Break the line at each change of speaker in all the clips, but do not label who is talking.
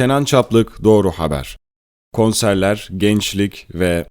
Kenan Çaplık Doğru Haber Konserler, gençlik ve...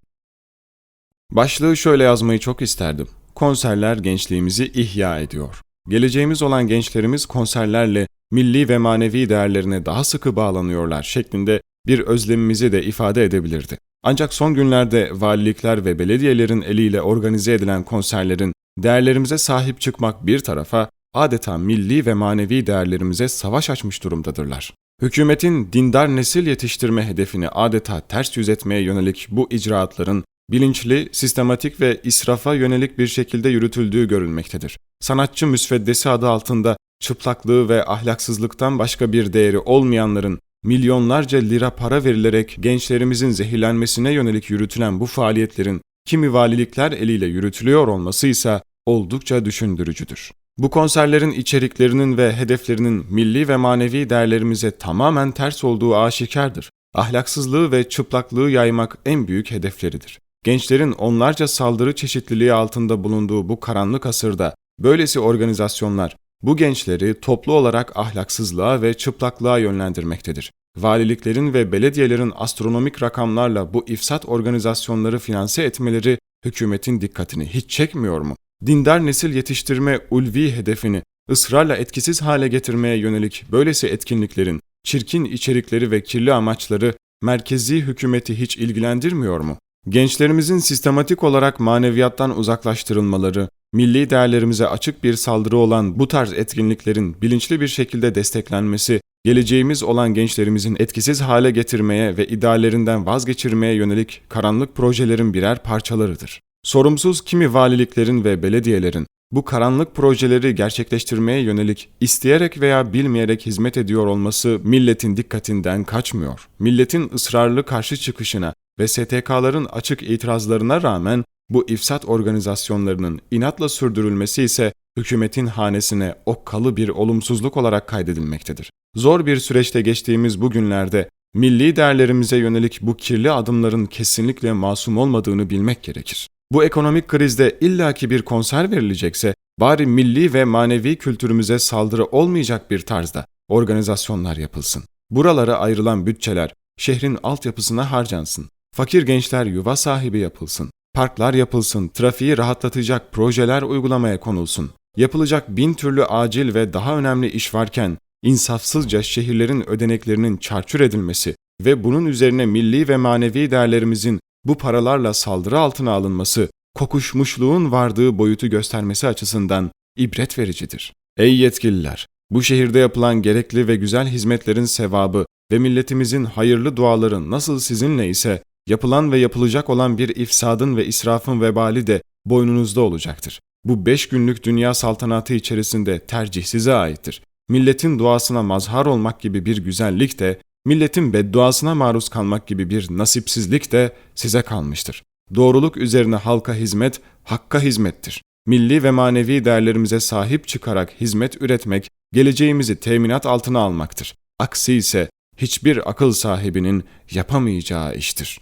Başlığı şöyle yazmayı çok isterdim. Konserler gençliğimizi ihya ediyor. Geleceğimiz olan gençlerimiz konserlerle milli ve manevi değerlerine daha sıkı bağlanıyorlar şeklinde bir özlemimizi de ifade edebilirdi. Ancak son günlerde valilikler ve belediyelerin eliyle organize edilen konserlerin değerlerimize sahip çıkmak bir tarafa adeta milli ve manevi değerlerimize savaş açmış durumdadırlar. Hükümetin dindar nesil yetiştirme hedefini adeta ters yüz etmeye yönelik bu icraatların bilinçli, sistematik ve israfa yönelik bir şekilde yürütüldüğü görülmektedir. Sanatçı müsveddesi adı altında çıplaklığı ve ahlaksızlıktan başka bir değeri olmayanların milyonlarca lira para verilerek gençlerimizin zehirlenmesine yönelik yürütülen bu faaliyetlerin kimi valilikler eliyle yürütülüyor olması ise oldukça düşündürücüdür. Bu konserlerin içeriklerinin ve hedeflerinin milli ve manevi değerlerimize tamamen ters olduğu aşikardır. Ahlaksızlığı ve çıplaklığı yaymak en büyük hedefleridir. Gençlerin onlarca saldırı çeşitliliği altında bulunduğu bu karanlık asırda böylesi organizasyonlar bu gençleri toplu olarak ahlaksızlığa ve çıplaklığa yönlendirmektedir. Valiliklerin ve belediyelerin astronomik rakamlarla bu ifsat organizasyonları finanse etmeleri hükümetin dikkatini hiç çekmiyor mu? Dindar nesil yetiştirme ulvi hedefini ısrarla etkisiz hale getirmeye yönelik böylesi etkinliklerin çirkin içerikleri ve kirli amaçları merkezi hükümeti hiç ilgilendirmiyor mu? Gençlerimizin sistematik olarak maneviyattan uzaklaştırılmaları, milli değerlerimize açık bir saldırı olan bu tarz etkinliklerin bilinçli bir şekilde desteklenmesi, geleceğimiz olan gençlerimizin etkisiz hale getirmeye ve ideallerinden vazgeçirmeye yönelik karanlık projelerin birer parçalarıdır. Sorumsuz kimi valiliklerin ve belediyelerin bu karanlık projeleri gerçekleştirmeye yönelik isteyerek veya bilmeyerek hizmet ediyor olması milletin dikkatinden kaçmıyor. Milletin ısrarlı karşı çıkışına ve STK'ların açık itirazlarına rağmen bu ifsat organizasyonlarının inatla sürdürülmesi ise hükümetin hanesine okkalı bir olumsuzluk olarak kaydedilmektedir. Zor bir süreçte geçtiğimiz bu günlerde milli değerlerimize yönelik bu kirli adımların kesinlikle masum olmadığını bilmek gerekir. Bu ekonomik krizde illaki bir konser verilecekse bari milli ve manevi kültürümüze saldırı olmayacak bir tarzda organizasyonlar yapılsın. Buralara ayrılan bütçeler şehrin altyapısına harcansın. Fakir gençler yuva sahibi yapılsın. Parklar yapılsın, trafiği rahatlatacak projeler uygulamaya konulsun. Yapılacak bin türlü acil ve daha önemli iş varken insafsızca şehirlerin ödeneklerinin çarçur edilmesi ve bunun üzerine milli ve manevi değerlerimizin bu paralarla saldırı altına alınması, kokuşmuşluğun vardığı boyutu göstermesi açısından ibret vericidir. Ey yetkililer! Bu şehirde yapılan gerekli ve güzel hizmetlerin sevabı ve milletimizin hayırlı duaları nasıl sizinle ise yapılan ve yapılacak olan bir ifsadın ve israfın vebali de boynunuzda olacaktır. Bu beş günlük dünya saltanatı içerisinde tercih size aittir. Milletin duasına mazhar olmak gibi bir güzellik de milletin bedduasına maruz kalmak gibi bir nasipsizlik de size kalmıştır. Doğruluk üzerine halka hizmet, hakka hizmettir. Milli ve manevi değerlerimize sahip çıkarak hizmet üretmek, geleceğimizi teminat altına almaktır. Aksi ise hiçbir akıl sahibinin yapamayacağı iştir.